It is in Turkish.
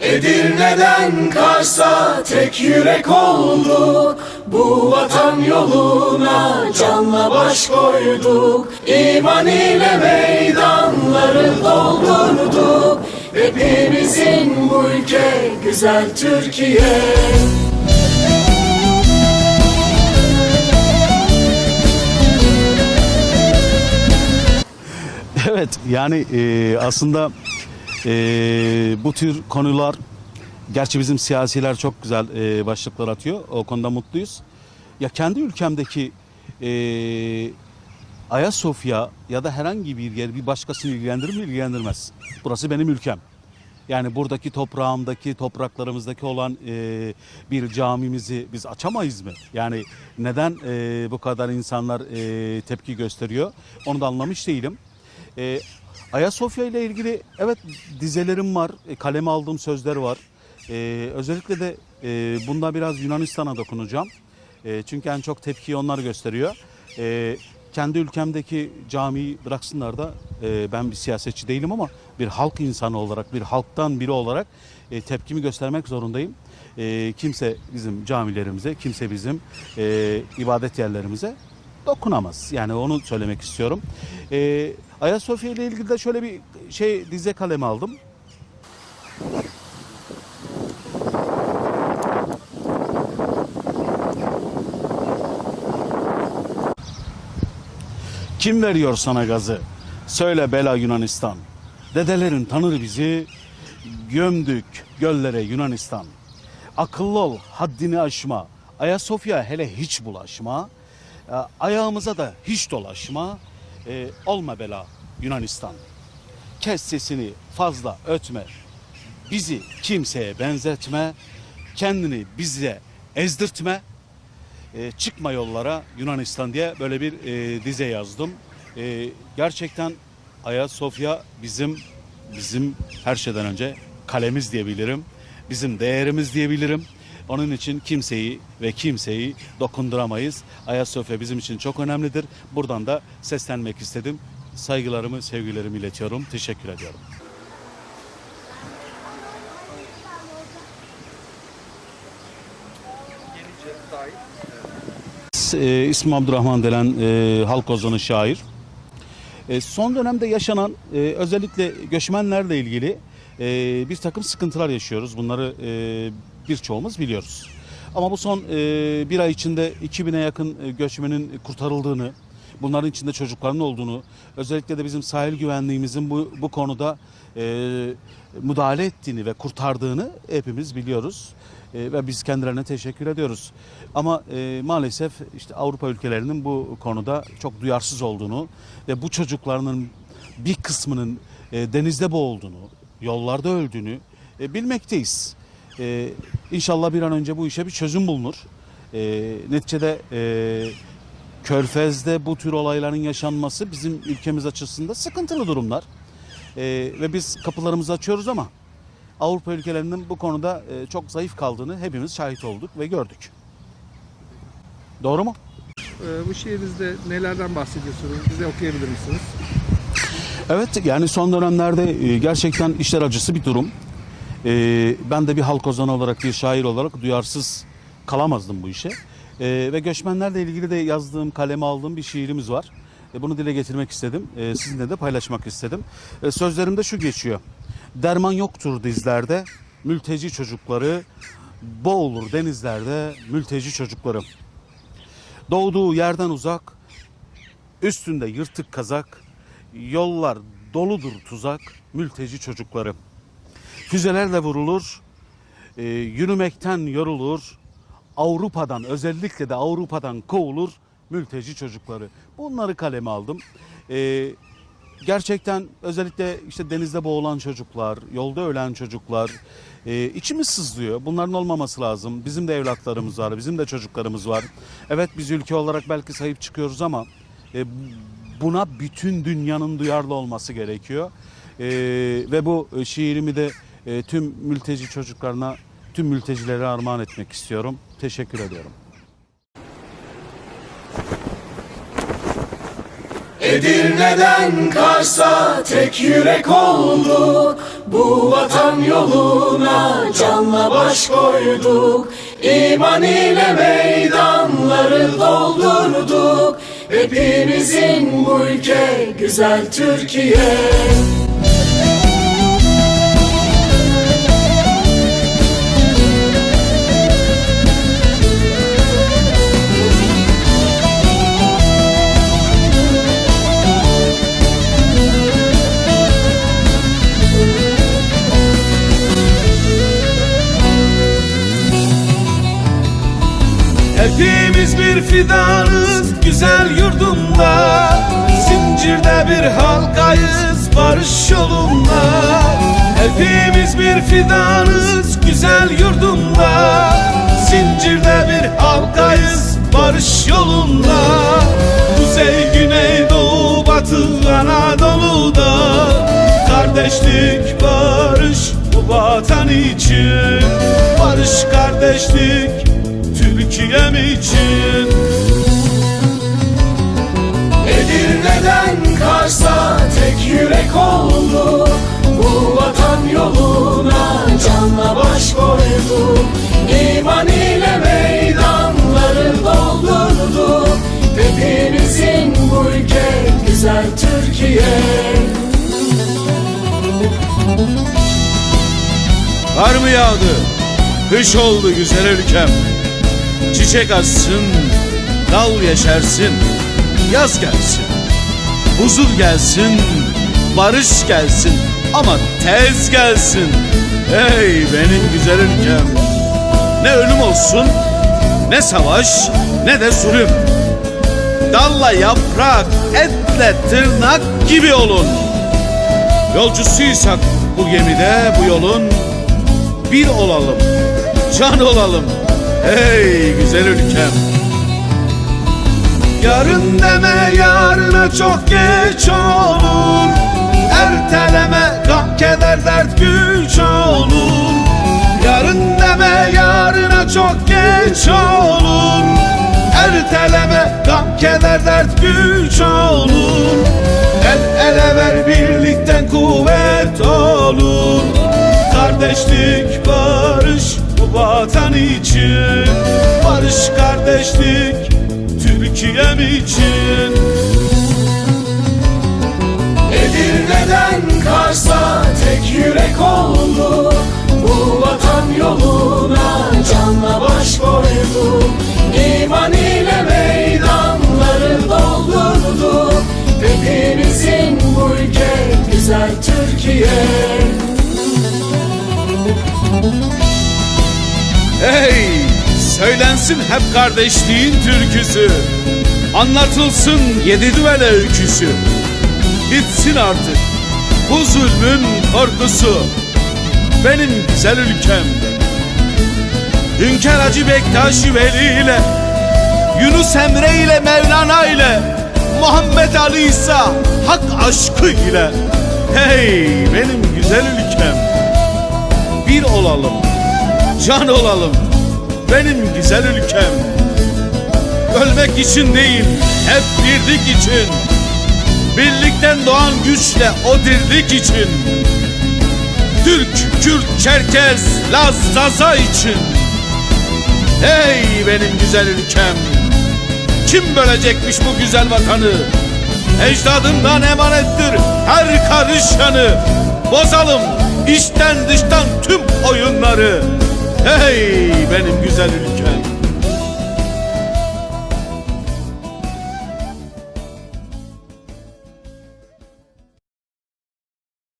Edirne'den Kars'a tek yürek olduk. Bu vatan yoluna canla baş koyduk. İman ile meydanları doldurduk. Hepimizin bu ülke güzel Türkiye. Evet yani e, aslında e, bu tür konular gerçi bizim siyasiler çok güzel e, başlıklar atıyor. O konuda mutluyuz. Ya kendi ülkemdeki e, Ayasofya ya da herhangi bir yer bir başkasını ilgilendirir mi ilgilendirmez. Burası benim ülkem. Yani buradaki toprağımdaki, topraklarımızdaki olan e, bir camimizi biz açamayız mı? Yani neden e, bu kadar insanlar e, tepki gösteriyor? Onu da anlamış değilim. E, Ayasofya ile ilgili evet dizelerim var, e, kaleme aldığım sözler var. E, özellikle de e, bunda biraz Yunanistan'a dokunacağım. E, çünkü en çok tepkiyi onlar gösteriyor. E, kendi ülkemdeki camiyi bıraksınlar da e, ben bir siyasetçi değilim ama bir halk insanı olarak, bir halktan biri olarak e, tepkimi göstermek zorundayım. E, kimse bizim camilerimize, kimse bizim e, ibadet yerlerimize dokunamaz. Yani onu söylemek istiyorum. E, Ayasofya ile ilgili de şöyle bir şey dize kaleme aldım. Kim veriyor sana gazı? Söyle bela Yunanistan. Dedelerin tanır bizi. Gömdük göllere Yunanistan. Akıllı ol, haddini aşma. Ayasofya hele hiç bulaşma. E, Ayağımıza da hiç dolaşma. E, olma bela Yunanistan. Kes sesini fazla ötme. Bizi kimseye benzetme. Kendini bize ezdirtme. E, çıkma yollara Yunanistan diye böyle bir e, dize yazdım. E, gerçekten Ayasofya bizim bizim her şeyden önce kalemiz diyebilirim. Bizim değerimiz diyebilirim. Onun için kimseyi ve kimseyi dokunduramayız. Ayasofya bizim için çok önemlidir. Buradan da seslenmek istedim. Saygılarımı, sevgilerimi iletiyorum. Teşekkür ediyorum. E, ismim Abdurrahman denen e, halk ozanı şair. E, son dönemde yaşanan e, özellikle göçmenlerle ilgili e, bir takım sıkıntılar yaşıyoruz. Bunları e, birçoğumuz biliyoruz. Ama bu son e, bir ay içinde 2000'e yakın e, göçmenin kurtarıldığını, bunların içinde çocukların olduğunu, özellikle de bizim sahil güvenliğimizin bu, bu konuda e, müdahale ettiğini ve kurtardığını hepimiz biliyoruz. E, ve biz kendilerine teşekkür ediyoruz. Ama e, maalesef işte Avrupa ülkelerinin bu konuda çok duyarsız olduğunu ve bu çocuklarının bir kısmının e, denizde boğulduğunu, yollarda öldüğünü e, bilmekteyiz. E, inşallah bir an önce bu işe bir çözüm bulunur. E, neticede e, Körfez'de bu tür olayların yaşanması bizim ülkemiz açısından sıkıntılı durumlar. E, ve biz kapılarımızı açıyoruz ama Avrupa ülkelerinin bu konuda e, çok zayıf kaldığını hepimiz şahit olduk ve gördük. Doğru mu? Ee, bu şiirinizde nelerden bahsediyorsunuz? Bize okuyabilir misiniz? Evet yani son dönemlerde e, gerçekten işler acısı bir durum. E, Ben de bir halk ozanı olarak bir şair olarak duyarsız kalamazdım bu işe. E, Ve göçmenlerle ilgili de yazdığım kaleme aldığım bir şiirimiz var. E, Bunu dile getirmek istedim. E, Sizinle de paylaşmak istedim. E, Sözlerimde şu geçiyor. Derman yoktur dizlerde, mülteci çocukları, boğulur denizlerde mülteci çocuklarım. Doğduğu yerden uzak, üstünde yırtık kazak, yollar doludur tuzak, mülteci çocukları. Füzelerle vurulur, e, yürümekten yorulur, Avrupa'dan özellikle de Avrupa'dan kovulur mülteci çocukları. Bunları kaleme aldım. E, gerçekten özellikle işte denizde boğulan çocuklar, yolda ölen çocuklar e, içimiz sızlıyor. Bunların olmaması lazım. Bizim de evlatlarımız var, bizim de çocuklarımız var. Evet biz ülke olarak belki sahip çıkıyoruz ama e, buna bütün dünyanın duyarlı olması gerekiyor. E, ve bu e, şiirimi de e, tüm mülteci çocuklarına, tüm mültecilere armağan etmek istiyorum. Teşekkür ediyorum. Edirne'den Kars'a tek yürek olduk Bu vatan yoluna canla baş koyduk İman ile meydanları doldurduk Hepimizin bu ülke güzel Türkiye Hepimiz bir fidanız güzel yurdunda Zincirde bir halkayız barış yolunda. Hepimiz bir fidanız güzel yurdunda Zincirde bir halkayız barış yolunda. Kuzey, güney, doğu, batı, Anadolu'da. Kardeşlik, barış bu vatan için. Barış, kardeşlik Türkiye'm için. Edirne'den Kars'a tek yürek oldu Bu vatan yoluna canla baş koyduk. İman ile meydanları doldurduk. Hepimizin bu ülke güzel Türkiye. Kar mı yağdı? Kış oldu güzel ülkem Çiçek açsın, dal yeşersin Yaz gelsin, huzur gelsin Barış gelsin ama tez gelsin. Ey benim güzel ülkem Ne ölüm olsun, ne savaş, ne de zulüm. Dalla yaprak, etle tırnak gibi olun. Yolcusuysak bu gemide bu yolun bir olalım, can olalım. Hey güzel ülkem. Yarın deme yarına çok geç olur. Erteleme gam keder dert güç olur. Yarın deme yarına çok geç olur. Erteleme gam keder dert güç olur. El ele ver birlikten kuvvet olur. Kardeşlik barış bu vatan için. Barış kardeşlik Türkiye'm için. Edirne'den Kars'a tek yürek oldu. Bu vatan yoluna canla baş koyduk İman ile meydanları doldurduk Hepimizin bu ülke güzel Türkiye Hey söylensin hep kardeşliğin türküsü. Anlatılsın yedi düvele öyküsü. Bitsin artık bu zulmün korkusu. Benim güzel ülkem. Hünkar Hacı Bektaş Veli ile Yunus Emre ile Mevlana ile Muhammed Ali İsa hak aşkı ile. Hey benim güzel ülkem. Bir olalım can olalım. Benim güzel ülkem. Ölmek için değil hep birlik için. Birlikten doğan güçle o dirlik için. Türk, Kürt, Çerkez, Laz, Zaza için. Hey benim güzel ülkem. Kim bölecekmiş bu güzel vatanı? Ecdadımdan emanettir her karış yanı Bozalım içten dıştan tüm oyunları Hey benim güzel ülkem